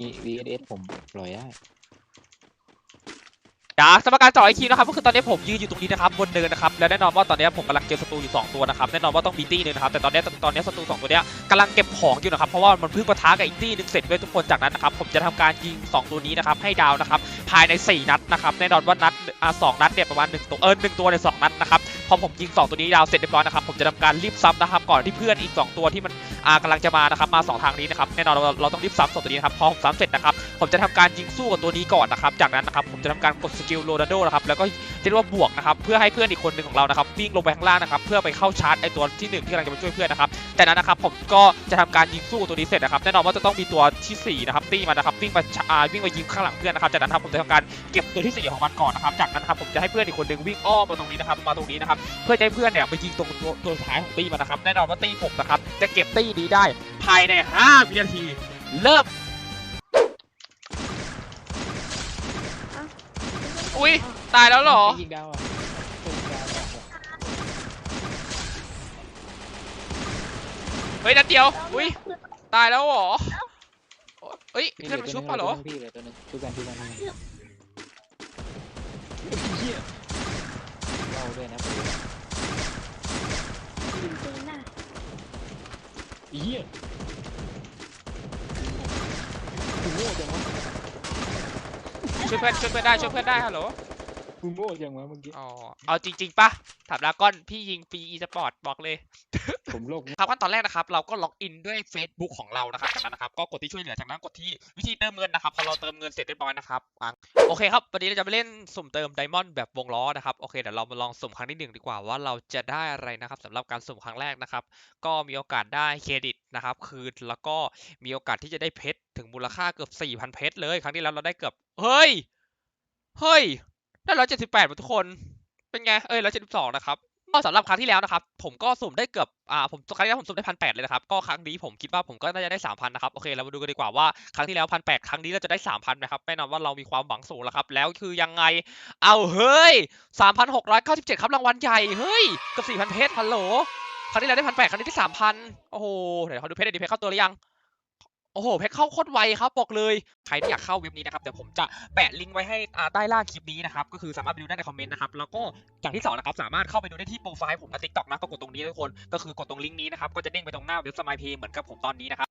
มี VSS ผมปล่อยได้จากสมการจ่อไอคิวนะครับก็คือตอนนี้ผมยืนอยู่ตรงนี้นะครับบนเนินนะครับแล้วแน่นอนว่าตอนนี้ผมกำลังเจอศัตรูอยู่ 2 ตัวนะครับแน่นอนว่าต้องมีตี้หนึงนะครับแต่ตอนนี้ตอนนี้ศัตรูสองตัวเนี้ยกำลังเก็บของอยู่นะครับเพราะว่ามันเพิ่งปะทะกับอีกตี้หนึงเสร็จด้วยทุกคนจากนั้นนะครับผมจะทำการยิง 2 ตัวนี้นะครับให้ดาวนะครับภายใน 4 นัดนะครับแน่นอนว่านัดอ่าสองนัดเนี่ยประมาณ1ตัวเออหนึ่งตัวในสองนัดนะครับ พอผมยิง 2 ตัวนี้ดาวเสร็จเรียบร้อยนะครับผมจะทำการรีบซับนะครับก่อนที่เพื่อนอีก 2 ตัวที่มันอ่ากำลังจะมานะครับมาสองทางนี้นะครับแน่นอนเราเราต้องรีบซับสองตัวนี้นะครับพอผมซับเสร็จนะครับ ผมจะทำการยิงสู้กับตัวนี้ก่อนนะครับ จากนั้นนะครับผมจะทำการกดสกิลโรนัลโดนะครับแล้วก็เรียกว่าบวกนะครับเพื่อให้เพื่อนอีกคนหนึ่งของเรานะครับวิ่งลงไปข้างล่างนะครับเพื่อไปเข้าชาร์จไอตัวที่หนึ่งที่กำลังจะมาช่วยเพื่อนนะครับแต่นั้นนะครับผมก็จะทำการยิงสู้กับตัวนี้เสร็จนะครับแน่นอนว่าจะต้องมีตัวที่สี่นะครับตีมันนะครับวิ่งมาชาอ่าวิ่งมายิงข้างหลังเพื่อนนะครับจากนั้นครับผมจะทำการเก็บตัวที่สี่ของมันก่อนนะครับจากนั้นครับผมจะให้เพื่อนอีกคนหนึ่งวิ่งอ้อมมาตรงนี้นะครับมาตรงนี้นะครับเพื่อให้เพื่อนเนี่ยไปยิงตรงตัวตัวท้ายของตีมันนะครับแน่นอนว่าตีผมนะครับจะเก็บตีนี้ได้ภายใน5วินาทีเริ่ม อุ้ยตายแล้วเหรอยิงดาวอะยิงดาวอะเฮ้ยนัดเดียว อุ้ยตายแล้วเหรอเฮ้ยเพื่อนมาชุบตัเปล่าเหรอพี่เลยตัวนึงชุบกันชุบกันชุบกันเฮียเล่าด้วยนะประเดี๋ยวจริงๆน่ะเฮียกูโง่จังวะ ช่วยเพื่อนช่วยเพื่อนได้ช่วยเพื่อนได้ฮัลโหล กูโง่จังวะเมื่อกี้ อ๋อ เอาจริงๆปะถามดราก้อน พี่ยิงฟรีอีสปอร์ตบอกเลย ผมโลกครับขั้นตอนแรกนะครับ เราก็ล็อกอินด้วย Facebook ของเรานะครับ จากนั้นนะครับ ก็กดที่ช่วยเหลือ จากนั้นกดที่วิธีเติมเงินนะครับ พอเราเติมเงินเสร็จเรียบร้อยนะครับอะโอเคครับ วันนี้เราจะไปเล่นสุ่มเติมไดมอนด์แบบวงล้อนะครับ โอเค เดี๋ยวเรามาลองสุ่มครั้งที่หนึ่งดีกว่าว่าเราจะได้อะไรนะครับสำหรับการสุ่มครั้งแรกนะครับ ก็มีโอกาสได้เครดิตนะครับ คืน แล้วก็มีโอกาสที่จะได้เพชรถึงมูลค่าเกือบ4,000เพชรเลย ครั้งที่แล้วเราได้เกือบ เฮ้ย เฮ้ย ได้ร้อยเจ็ดสิบแปดทุกคน เป็นไง เอ้ยร้อยเจ็ดสิบสองนะครับ ก็สำหรับครั้งที่แล้วนะครับ ผมก็สุ่มได้เกือบ อ่า ผมครั้งที่แล้วผมสุ่มได้พันแปดเลยนะครับ ก็ครั้งนี้ผมคิดว่าผมก็น่าจะได้สามพันนะครับ โอเค เรามาดูกันดีกว่าว่าครั้งที่แล้วพันแปดครั้งนี้เราจะได้สามพันนะครับ แน่นอนว่าเรามีความหวังสูงแล้วครับ แล้วคือยังไง เอาเฮ้ยสามพันหกร้อยเก้าสิบเจ็ดครับรางวัลใหญ่ เฮ้ยกับสี่พันเพชรฮัลโหล ครั้งที่แล้วได้พันแปดครั้งนี้ได้สามพันโอ้โห เดี๋ยวเขาดูเพชรดีเพชรเข้าตัวหรือยัง อ้โหเพชรเข้าโคตรไวครับบอกเลย ใครที่อยากเข้าเว็บนี้นะครับ เดี๋ยวผมจะแปะลิงก์ไว้ให้ใต้ล่างคลิปนี้นะครับ ก็คือสามารถไปดูได้ในคอมเมนต์นะครับ แล้วก็อย่างที่สองนะครับ สามารถเข้าไปดูได้ที่โปรไฟล์ผมในทิกตอกนะก็กดตรงนี้ทุกคน ก็คือกดตรงลิงก์นี้นะครับ ก็จะเด้งไปตรงหน้าเว็บสมายเพย์เหมือนกับผมตอนนี้นะครับ